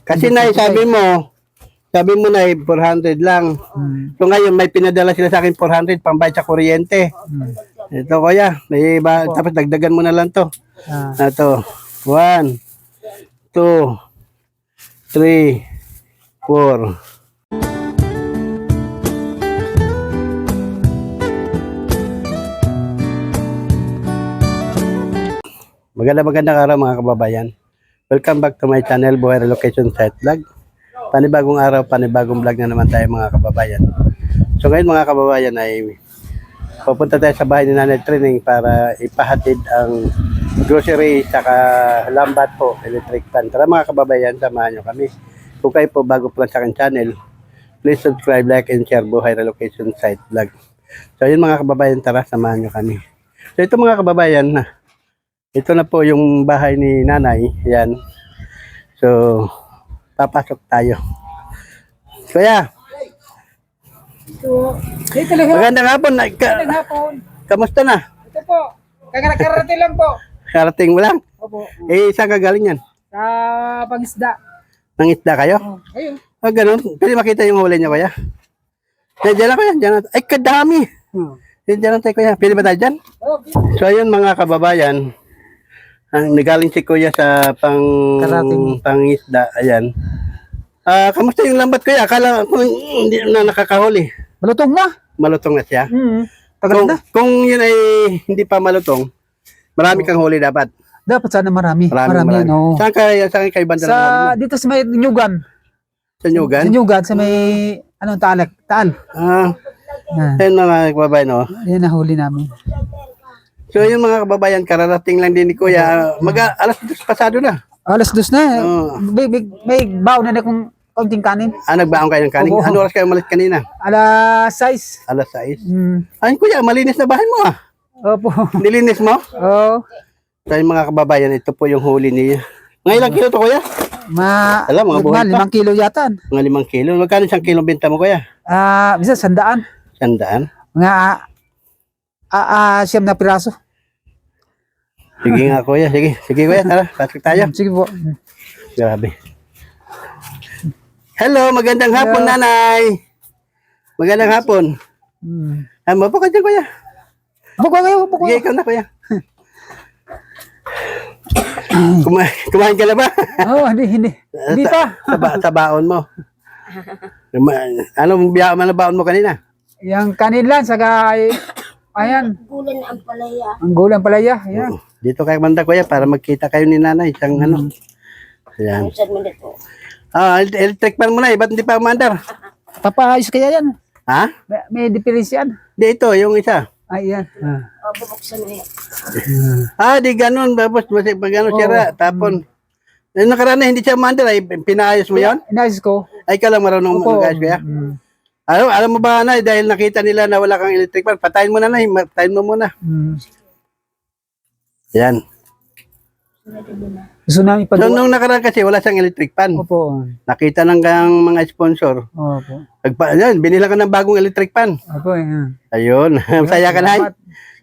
Kasi na sabi mo, sabi mo na 400 lang. Hmm. So ngayon may pinadala sila sa akin 400 pambayad sa kuryente. Hmm. Ito kuya, may ba, tapos dagdagan mo na lang to. Ah, Ito. One, two, three, four. Maganda magandang araw mga kababayan. Welcome back to my channel, Buhay Relocation Site Vlog. Panibagong araw, panibagong vlog na naman tayo mga kababayan. So ngayon mga kababayan ay pupunta tayo sa bahay ni Nanay Training para ipahatid ang grocery saka lambat po, electric fan. Tara mga kababayan, samahan nyo kami. Kung kayo po bago pa sa akin channel, please subscribe, like, and share Buhay Relocation Site Vlog. So yun mga kababayan, tara, samahan nyo kami. So ito mga kababayan, ito na po yung bahay ni nanay. Yan. So, papasok tayo. Ito. Hey, magandang hapon. Magandang hapon. kamusta na? Ito po. Kakarate lang po. Karating mo lang. Opo. Eh, saan ka galing yan? Sa pangisda. Nang isda kayo? Oh, ayun. Ah, ganun. Pwede makita yung huli niya, kuya? Diyan, diyan lang, kuya. Diyan lang. Ay, kadami. Hmm. Diyan, diyan lang tayo, kuya. Pwede ba tayo dyan? Oh, So, ayun mga kababayan. Ang nagaling si kuya sa pang Karating. pangisda. Ayan. Ah, kamusta yung lambat kuya? Akala ko hindi na nakakahuli. malutong na. Malutong na siya. Hmm. Kung, Tagal na. kung yun ay hindi pa malutong, marami kang huli dapat. Dapat sana marami. Marami, Marami, marami. yan, oh. Saan ka, saan kayo banda Sa, mo? dito sa may Nyugan. Sa Nyugan? Sa Nyugan, sa may, anong taalak? Taal. Ah, Yan. ayun mga kababayan, no? Yan nahuli namin. So yung mga kababayan, kararating lang din ni Kuya. Mag alas dos pasado na. Alas dos na. Oo. May, may, may baon na na kung kaunting kanin. Ah, nagbaon kayo ng kanin. Oo. Ano oras kayo umalis kanina? Alas 6. Alas 6. Hmm. Ay, Kuya, malinis na bahay mo ah. Opo. Nilinis mo? Oh. So yung mga kababayan, ito po yung huli niya. Mga ilang kilo to, Kuya? Ma, Alam, mga buhay pa. limang kilo yata. Mga limang kilo. Magkano isang kilo benta mo, Kuya? Ah, bisa sandaan. Sandaan. Mga ah, ah, siyam na piraso. Sige nga, Kuya. Sige, sige, Kuya. Tara, pasok tayo. Sige po. Grabe. Hello, magandang hapon, Hello. nanay. Magandang hapon. Hmm. Ah, mapo ka dyan, Kuya. Buko kayo, buko. Sige, ikaw na, Kuya. Kumain, kumain ka na ba? Oh, hindi, hindi. Hindi pa. sa, ba- sa baon mo. Anong biya man na baon mo kanina? Yang kanin lang, saka ay, ayan, Gulan ang palaya. ang gulang palaya. Ayan. Dito kay banda kuya para magkita kayo ni nanay isang ano. Ayan. Mo dito? Ah, el- electric fan mo na eh. Ba't hindi pa umandar? Papaayos kaya yan. Ha? May, may diferensya yan. Di ito, yung isa. Ay, yan. Ah. O, bubuksan mo yan. Ah, di ganun. Tapos, basi- pag ano sira, tapon. Yung nakaraan na hindi siya umandar, ay pinaayos mo yan? Inayos ko. Ay, ka lang marunong Opo. mag-ayos kuya. Hmm. Alam, alam mo ba na, dahil nakita nila na wala kang electric fan, patayin mo na na, patayin mo muna. Hmm. Yan. Gusto namin ipagawa. nung nakaraan kasi, wala siyang electric fan. Opo. Nakita ng gang mga sponsor. Opo. Pagpa, yan, binila ko ng bagong electric fan. Opo. Ayan. Ayun, masaya ka na. Salamat.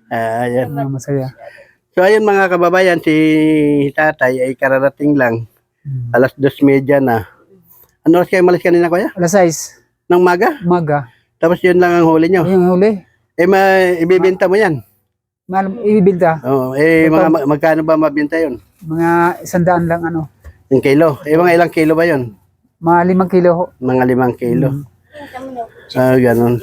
Ah, ayun. Ah, masaya. So ayun mga kababayan, si tatay ay kararating lang. Hmm. Alas dos medya na. Ano oras kayo malis kanina kuya? Alas 6. Ng maga? Umaga. Tapos yun lang ang huli nyo. Ayun, huli. Eh, ma, ibibenta mo yan. Mal, ibibilda. Oo, eh, mga, ma- magkano ba mabenta yun? Mga isandaan lang ano. Yung kilo. Eh, mga ilang kilo ba yun? Mga limang kilo ho. Mga limang kilo. Na. Ah, ganun.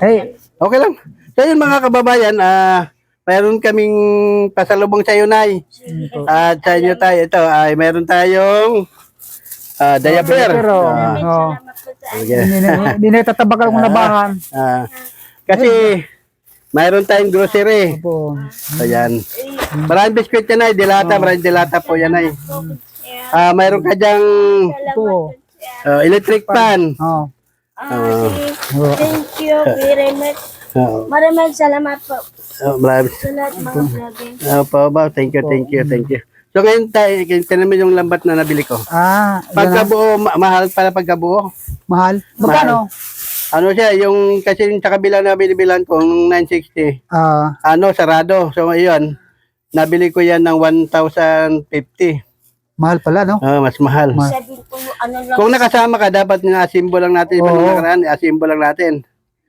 Hey, Okay lang. So yun mga kababayan, ah, mayroon kaming pasalubong sa iyo, Nay. At sa inyo tayo, ito, ay mayroon tayong ah, diaper. pero, Ah, oh, sa sige. hindi na, hindi na tatabakal kong nabahan. Ah, kasi mayroon tayong grocery. Opo. Ayan. Maraming biskwit yan ay, dilata, maraming dilata po yan ay. Ah, mayroon ka dyang Opo. ah, electric fan. Oh. Ah, Oh. Thank you very much. ah, Maraming salamat po ah, maraming. sa lahat mga. Ah, po ba? Thank you, thank you, thank you. So ngayon tayo, tinan mo yung lambat na nabili ko. Ah, yan na. Pagkabuo, ma- mahal pala pagkabuo. mahal. Magkano? Ano siya, yung kasi yung sa kabila na binibilan ko, yung 960, Ah, ano, sarado. So ngayon, nabili ko yan ng 1,050. Mahal pala, no? Oh, mas mahal. Ma- Sabihin ko yung ano lang. Kung nakasama ka, dapat nga asimbo lang natin. Nung Oo. nakaraan, asimbo lang natin.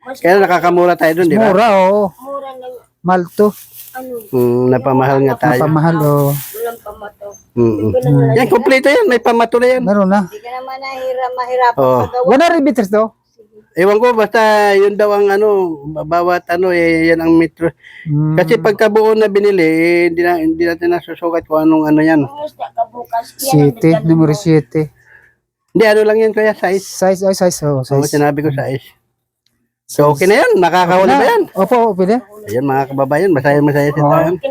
Mas Kaya nakakamura tayo dun, di ba? Mura, oo. mura lang. Mahal to. Ano, Hmm, napamahal nga tayo. Napamahal, oo. walang pamato. Mm. Na Yan, kompleto yan. May pamato na yan. Meron na. Hindi ka naman nahirap, mahirapan Oo. magawa. Wala rin bitters to. Ewan ko, basta yun daw ang ano, bawat ano, eh, yan ang metro. Mm. Kasi pagkabuo na binili, eh, hindi, na, hindi natin nasusukat kung anong ano yan. Siete, numero. 7. Hindi, ano lang yan kaya, size. Size, ay, size, oh, Oo, size. sinabi ko size. So, okay na yan. Nakakahuli ba yan? Opo, pwede. Ayan, mga kababayan, masaya-masaya si Oo. padalhin mo.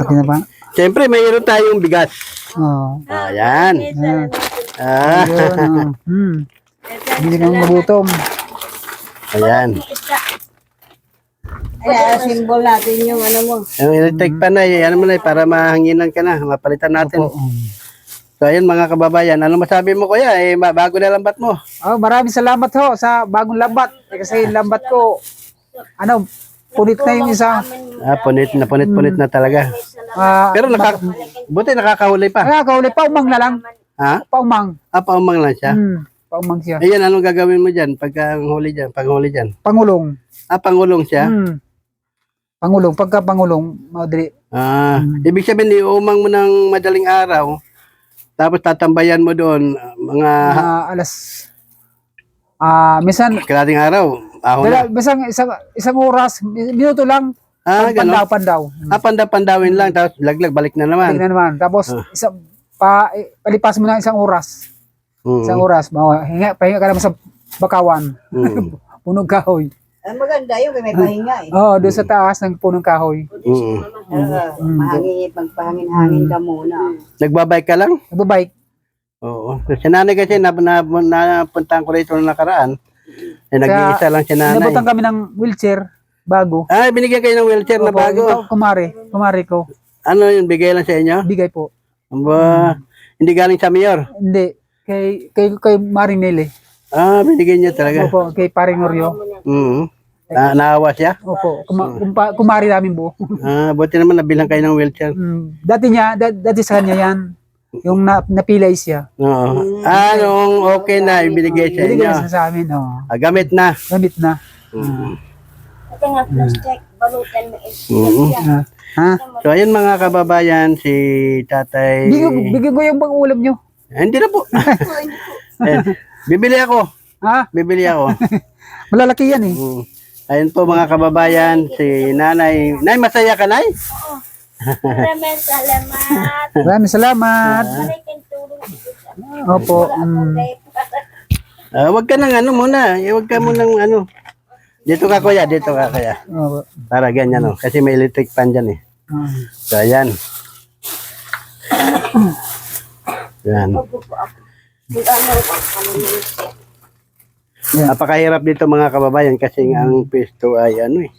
Okay na ba? Siyempre, mayroon tayong bigas. Oo. Ayan. Salamat. Ah, Ayun, oh. Hmm. Hindi kang magutom. ayan. Isda. Ay, symbol natin yung ano mo. Yung electric pan na, ano mo na, para mahanginan ka na, mapalitan natin. So, ayan mga kababayan, ano masabi mo kuya? Eh, bago na lambat mo. Oh, maraming salamat ho sa bagong lambat. Eh, kasi lambat ko, ano, punit na yung isa. Ah, punit na, punit-punit na talaga. Ah, Pero naka, buti nakakahuli pa. kaya kauli, paumang na lang. Ha? Paumang. Ah, paumang lang siya. Hmm. Paumang siya. Ayan, anong gagawin mo dyan pagka ang huli dyan, pag huli dyan? Pangulong. Ah, pangulong siya? Hmm. Pangulong. Pagka pangulong, madali. Ah, Hmm. ibig sabihin, iumang mo ng madaling araw, tapos tatambayan mo doon, mga Ah, alas, ah, minsan, kalating araw, ahon na. dala, minsan isang, isang oras, minuto lang, Ah, pandaw, pandaw. Ah, panda-pandawin lang, tapos laglag, balik na naman. Tingnan naman. Tapos, Ah. isa, pa, eh, palipas mo ng isang oras. Mm, Isang oras. Bawa, hinga, pahinga ka naman sa bakawan. mm, Punog kahoy. Ang maganda yun, may pahinga eh. Oo, doon sa taas ng punong kahoy. mm. Talaga, mahangin, magpahangin-hangin ka muna. Nagbabike ka lang? Nagbabike. Oo. Si nanay kasi, na, na, napuntahan ko rito nung nakaraan, eh, nag-iisa lang si nanay. Inabutan kami ng wheelchair bago. Ah, binigyan kayo ng wheelchair na Opo, bago. ito, kumari. Kumari ko. Ano yun, bigay lang sa inyo? Bigay po. Aba, hindi galing sa mayor. Hindi. Kay, kay, kay Maring Nele. Ah, binigyan niya talaga. Opo, kay Paring Oryo. Mm. Na, naawa siya? Opo, kuma, kumpa, kumari namin buo. Ah, buti naman nabilang kayo ng wheelchair. Mm, dati niya, da- dati sa kanya yan. Yung na, napilay siya. Oo. Ah, nung okay na, ibinigay sa Binigay inyo. na sa amin. Oh. Ah, gamit na. Gamit na. Mm. Ito nga, plastic, balutan mo isda. Mm. Ah, ha? So, ayun mga kababayan, si tatay... Bigyan, bigyan ko yung pang-ulam nyo. Ah, hindi na po. eh, bibili ako. Ha? Bibili ako. Malalaki yan eh. Mm. Ayun po mga kababayan, si nanay. Nay, masaya ka, nay? Maraming salamat. Maraming salamat. Sa Opo. Mm. Ah, wag ka nang ano muna. Eh, wag ka munang ano. Dito ka kuya, dito ka kuya. Opo. Para ganyan oh. Kasi may electric fan dyan eh. Ah. So, ayan. Yan. Yeah. Napakahirap dito mga kababayan kasi nga ang pesto ay ano eh.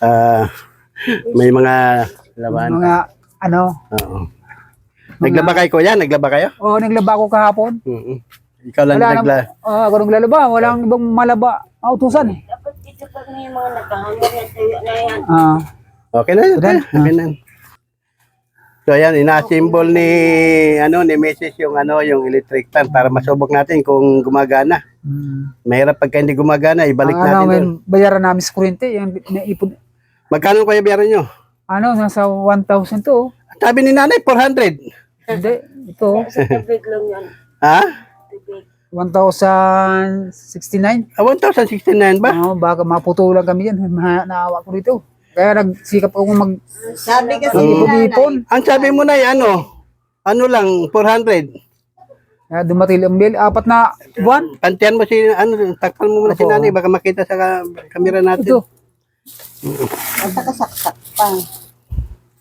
Ah, may mga laban. Mga ano. Oo. Naglaba kayo kuya? Naglaba kayo? Oh, naglaba ako kahapon. Oo. Ikaw lang Wala nagla. nang, oh, ako nang lalaba. Walang ibang malaba. Autusan eh. Dapat dito pag may mga nagkahangar yan, tuyo na yan. Ah. Okay na yun. Done. Okay na. So ayan, ina-symbol ni ano ni Mrs. yung ano yung electric fan para masubok natin kung gumagana. Mm. Mahirap pagka hindi gumagana, ibalik Ang ano, natin may doon. bayaran namin sa kuryente. Yung naipon. Magkano kaya bayaran nyo? Ano, nasa 1,000 to. Sabi ni nanay, 400. Hindi. Ito. Sa tubig lang yan. Ha? Tubig. 1,069. Ah, 1,069 ba? Oh, baka maputulan kami yan. Naawa ko dito. Kaya nagsikap ako mag Sabi kasi Oo. ni nanay, ipon. Ang sabi mo na ano? Ano lang, 400. Kaya dumatil ang bill. Apat na buwan. Pantiyan mo si, ano, takpan mo muna si Opo. nanay, baka makita sa ka- kamera natin. Ito. Natakasaksak pa.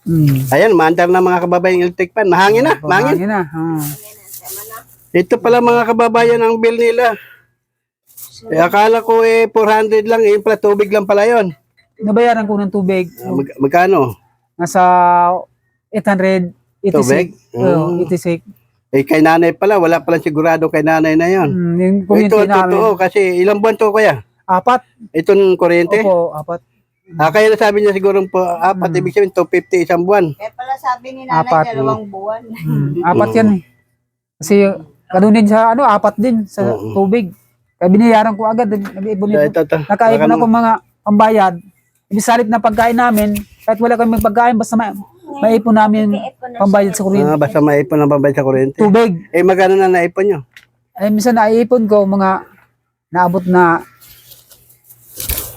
Mm. Ayan, maandar na mga kababayan electric fan. Mahangin na, mahangin. Mahangin na. Ah. Ito pala mga kababayan ang bill nila. Eh, akala ko eh 400 lang, eh, pala tubig lang pala yon. Nabayaran ko ng tubig. Ah, mag- magkano? Nasa 886. Tubig? Oo, Mm. 86. Eh kay nanay pala, wala pala sigurado kay nanay na yon. Mm, yung Ito namin. totoo kasi ilang buwan to kuya? Apat. Itong kuryente? Opo, apat. Ah, kaya nasabi niya siguro po, apat, Hmm. ibig sabihin, 250 isang buwan. Kaya pala sabi ni nanay, Apat. dalawang buwan. Mm, apat yan eh. Kasi ganun din sa ano, apat din sa Oo. tubig. Kaya binayaran ko agad. So, ito. Nakaipon ako mga pambayad. Ibisalit na pagkain namin, kahit wala kami pagkain, basta may, maipon namin pambayad sa kuryente. Ah, basta maipon ang pambayad sa kuryente. Tubig. Eh, magkano na naipon nyo? Ay, minsan naiipon ko mga naabot na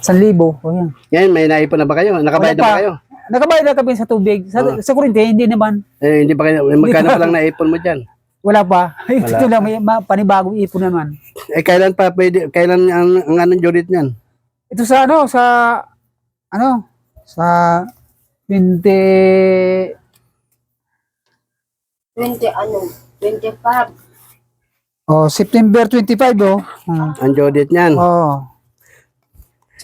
1,000. O yan. Ngayon, may naipon na ba kayo? Nakabayad na ba kayo? Nakabayad na kami sa tubig. Sa, Ah. sa kuryente, hindi naman. Eh, hindi pa kayo, eh, magkano pa lang naipon mo dyan? Wala pa. Wala. Ito lang, may ma- panibagong ipon naman. Eh, kailan pa pwede, kailan ang, ang anong jurit niyan? Ito sa ano, sa, ano, sa 20, 20 ano, 25. oh, September 25, oh. Hmm. Ang jurit niyan. Oh.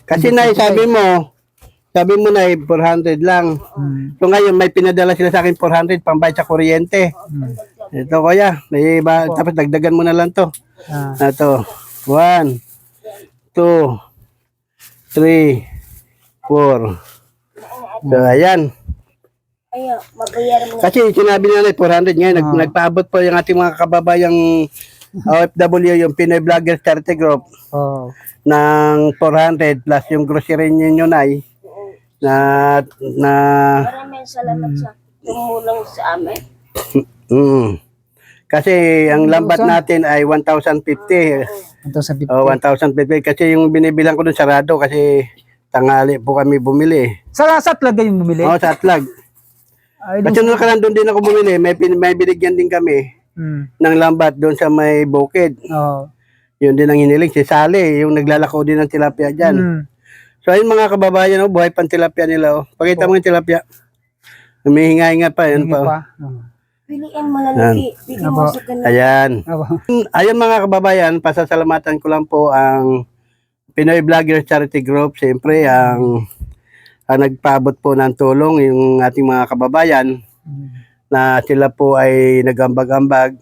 Kasi na, sabi mo, sabi mo na 400 lang. Hmm. So ngayon, may pinadala sila sa akin 400 pambayad sa kuryente. Hmm. Ito kuya, may iba, tapos dagdagan mo na lang to. Ah. Ito, 1, 2, 3, 4. So ayan. Ayun, mabayaran mo. Kasi sinabi nila 400 ngayon, nag, nagpaabot po yung ating mga kababayang OFW, yung Pinoy Vloggers Charity Group, Oh. ng 400 plus yung grocery ninyo na na na Maraming salamat sa tumulong sa amin. mm, kasi ang lambat natin ay 1,050 Ito sa 50. o 1,050 kasi yung binibilang ko dun sarado kasi tangali po kami bumili Sa lasat lang yung bumili. o sa atlag Ay, kasi nung nakaraan doon din ako bumili may, pin- may binigyan din kami Hmm. ng lambat doon sa may bukid Oh. yun din ang hiniling si Sally yung naglalako din ng tilapia dyan Hmm. so ayun mga kababayan oh, buhay pang tilapia nila oh. pakita mo yung tilapia humihinga-hinga pa yun Hingi pa oh. pa. Oh. Piliin mo na lagi. Bigyan mo sa ganun. ayan Aba. Ayun mga kababayan, pasasalamatan ko lang po ang Pinoy Vloggers Charity Group. Siyempre, ang, ang nagpaabot po ng tulong yung ating mga kababayan na sila po ay nagambag-ambag.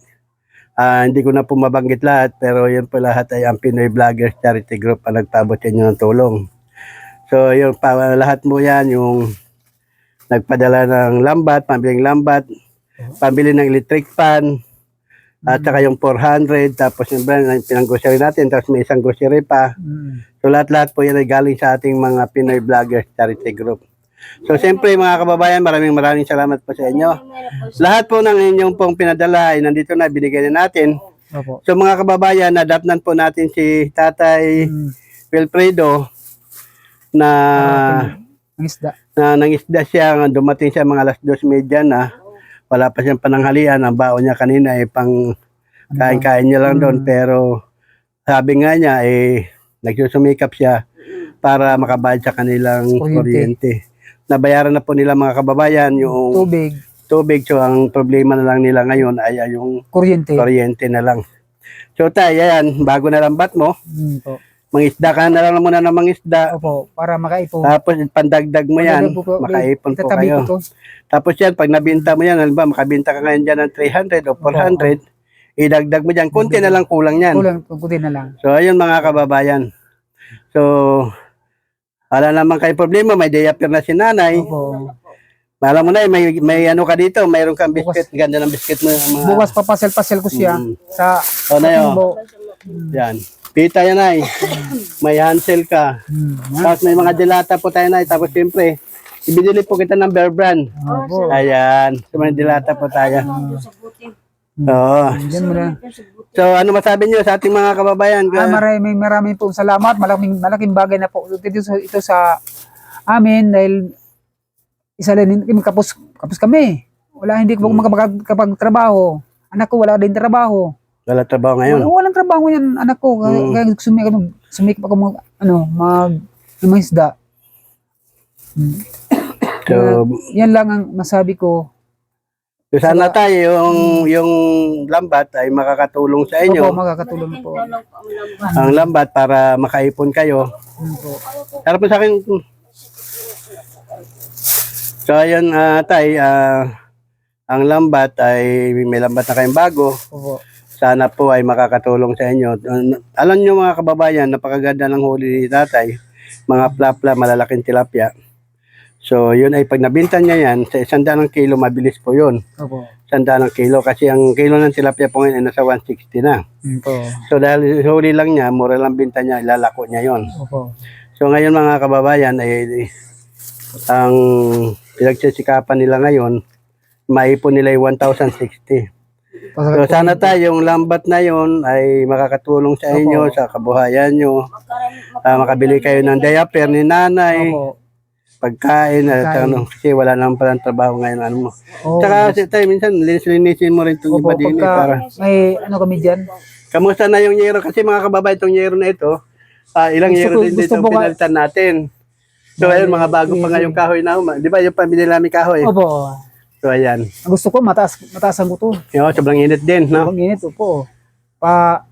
Ah, hindi ko na po mabanggit lahat, pero yun po lahat ay ang Pinoy Vloggers Charity Group ang nagpaabot sa inyo ng tulong. So, yun pa, lahat mo yan, yung nagpadala ng lambat, pambiling lambat, pambili ng electric fan, at saka yung 400, tapos yung brand, yung pinang-grocery natin, tapos may isang grocery pa. Hmm. So lahat-lahat po yan ay galing sa ating mga Pinoy Vloggers Charity Group. So siyempre mga kababayan, maraming maraming salamat po sa inyo. Lahat po ng inyong pong pinadala ay nandito na, binigay na natin. Opo. So mga kababayan, nadapnan po natin si Tatay Hmm. Wilfredo na Ang isda. na nangisda siya, dumating siya mga alas 2.30 na. Wala pa siyang pananghalian. Ang baon niya kanina ay pang kain-kain niya lang doon. Pero sabi nga niya, eh, nagsusumikap siya para makabayad sa kanilang Kuryente. kuryente. Nabayaran na po nila mga kababayan yung Tubig. tubig. So ang problema na lang nila ngayon ay ay yung Kuryente. kuryente na lang. So tayo, yan, bago na lambat mo, po. Mangisda ka na lang muna ng mangisda. Opo. Para makaipon. Tapos pandagdag mo yan, po po, makaipon po kayo. to. Tapos yan, pag nabinta mo yan, halimbawa makabinta ka ngayon dyan ng 300 o 400, idagdag mo dyan, konti na lang kulang yan. Kulang. Kunti na lang. So, ayun mga kababayan. So, wala naman kayo problema, may day after na si nanay. Opo. Alam mo na, may, may ano ka dito, mayroon kang biscuit, ganda ng biscuit mo. Mga, Bukas papasel-pasel ko siya Mm. sa O na yun, yan. Pita yan ay. May hansel ka. Hmm. Tapos may mga dilata po tayo na. Tapos siyempre, ibinili po kita ng Bear Brand. Opo. Ayan. So may dilata po tayo. Sa buti. Oo. So ano masabi niyo sa ating mga kababayan? Ah, maraming maraming po salamat. Malaking malaking bagay na po ito sa, ito sa amin dahil isa lang din kapos kapos kami. Wala hindi ko makapag trabaho. Anak ko wala din trabaho. Wala trabaho ngayon. Wala, walang trabaho yan anak ko. Kaya, Mm. kaya sumik ako sumikip ako mag ano mag ng mga isda. So, Yan lang ang masabi ko. so sana tayo yung, yung lambat ay makakatulong sa Opo, inyo. makakatulong po. Po ang lambat. Para makaipon kayo. Yun po. Harap mo sa akin. So ayun ah, tay, ah, ang lambat ay may lambat na kayong bago. Opo. Sana po ay makakatulong sa inyo. Alam niyo mga kababayan, napakaganda ng huli ni tatay. mga plapla, malalaking tilapia. So, yun ay pag nabinta niya yan, sa isang daan ng kilo, mabilis po yun. Opo. Isang daan ng kilo kasi ang kilo ng tilapia po ngayon ay nasa 160 na. Yun po. So, dahil huli lang niya, mura lang binta niya, ilalako niya yon. Opo. So, ngayon mga kababayan, ay ang pinagsisikapan nila ngayon, maipon nila yung 1,060. So, sana tayo, yung lambat na yon ay makakatulong sa inyo, Opo. sa kabuhayan nyo. Ah, makabili kayo ng diaper ni nanay, Opo. pagkain, at ano, kasi wala naman palang trabaho ngayon. Ano mo. Oo. Tsaka, si tayo, minsan, linis-linisin mo rin itong iba din. eh, pagka para, may ano kami dyan, kamusta na yung yero? Kasi mga kababayan, itong yero na ito, ah, ilang Gusto yero din dito ka- pinalitan natin. So, ayun, mga bago pa nga yung kahoy na. Di ba, yung pamili namin kahoy? opo, So, ayan. ang gusto ko mataas, mataasan ko to. Yung, sobrang init din, no? Pag init, opo. Pa,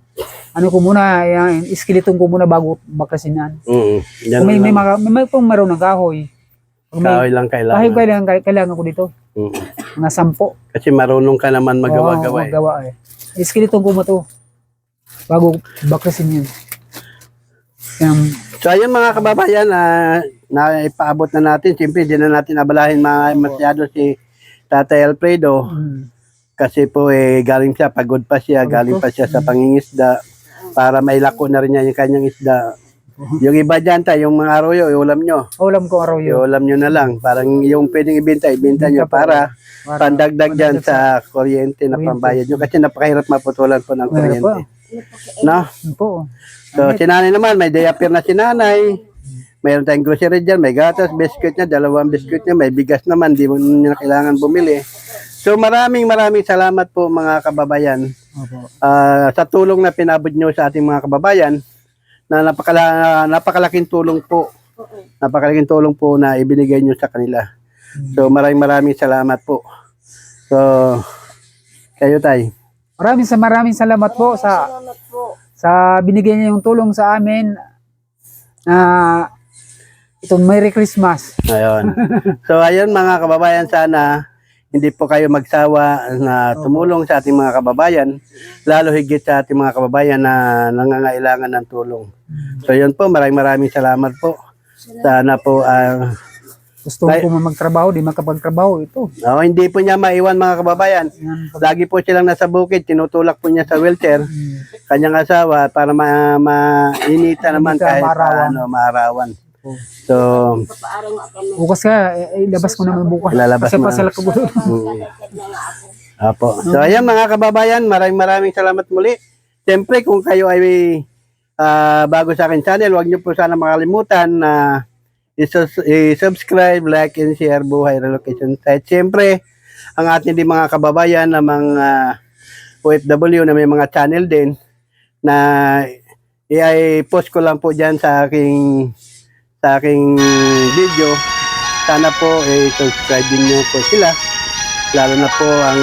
ano ko muna, yan, iskeleton ko muna bago baklasin yan. Mm. Yan may, may, mga, may, may kung meron ng kahoy. Kung may, Kahoy lang kailangan. kahoy kailangan, kailangan ko dito. Mm. Mga sampo. Kasi marunong ka naman magawa-gawa. Oo, eh. magawa eh. Iskeleton ko mo to. Bago baklasin yan. Yan, So ayun mga kababayan, na na ipaabot na natin. Siyempre, hindi na natin abalahin mga masyado si Tatay Alfredo. mm, Kasi po eh, galing siya, pagod pa siya, Pagod galing pa siya sa pangingisda. Para mailako na rin niya yung kanyang isda. Yung iba dyan tayo, yung mga arroyo, ulam nyo. ulam ko yun. Ulam nyo na lang. Parang yung pwedeng ibenta, ibenta nyo para Para- pandagdag dyan sa kuryente na pambayad nyo. Kasi napakahirap maputulan po ng kuryente. No? Yun po. So, si nanay naman, may diaper na si nanay. Mayroon tayong grocery dyan, may gatas, biscuit niya, dalawang biscuit niya, may bigas naman, di mo niya kailangan bumili. So, maraming maraming salamat po mga kababayan Opo. ah, sa tulong na pinabot nyo sa ating mga kababayan na napakala, napakalaking tulong po. Napakalaking tulong po na ibinigay nyo sa kanila. So, maraming maraming salamat po. So, kayo tay. Maraming sa maraming salamat po sa sa binigay niyo yung tulong sa amin na itong Merry Christmas. Ayun. So ayun mga kababayan sana hindi po kayo magsawa na tumulong sa ating mga kababayan, lalo higit sa ating mga kababayan na nangangailangan ng tulong. So yun po, maraming maraming salamat po. Sana po, ah, Gusto Ay- ko magtrabaho, di makapagtrabaho ito. oh, hindi po niya maiwan mga kababayan. Lagi po silang nasa bukid, tinutulak po niya sa wheelchair, Mm. kanyang asawa, para ma mainita naman Mainita, kahit maarawan. paano, maarawan. So, Bukas ka, eh, ilabas ko naman bukas. Ilalabas Kasi mo ko. Mm. Apo. So ayan mga kababayan, maraming maraming salamat muli. Siyempre kung kayo ay ah, bago sa akin channel, huwag niyo po sana makalimutan na isus- i-subscribe, like, and share Buhay Relocation Site. Siyempre, ang ating din mga kababayan na mga OFW na may mga channel din na i-post ko lang po dyan sa aking sa aking video. Sana po eh, subscribe din niyo po sila lalo na po ang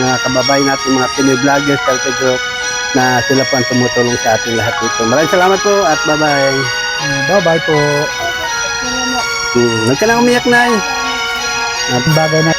mga kababayan natin, mga Pinoy vloggers, Selfie Group, na sila po ang tumutulong sa ating lahat dito. Maraming salamat po at bye-bye. Bye bye po. Hmm, Huwag ka na umiyak na Bagay na